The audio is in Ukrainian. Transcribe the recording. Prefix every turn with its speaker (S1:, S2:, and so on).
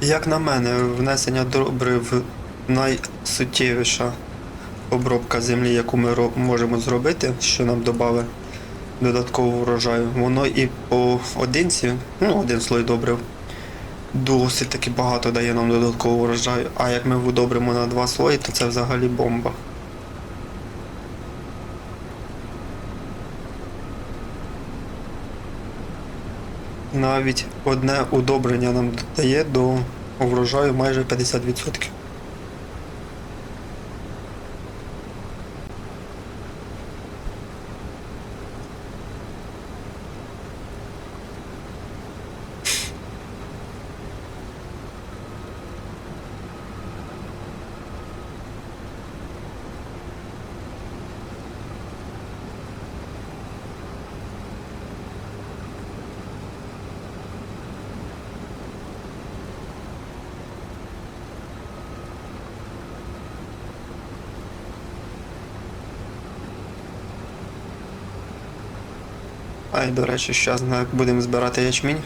S1: Як на мене, внесення добрив найсуттєвіша обробка землі, яку ми можемо зробити, що нам додали додаткового врожаю. Воно і по одинці, ну, один слой добрив, досить таки багато дає нам додаткового врожаю. А як ми удобримо на два слої, то це взагалі бомба. Навіть одне удобрення нам дає до врожаю майже 50%. А й до речі, зараз будемо збирати ячмінь.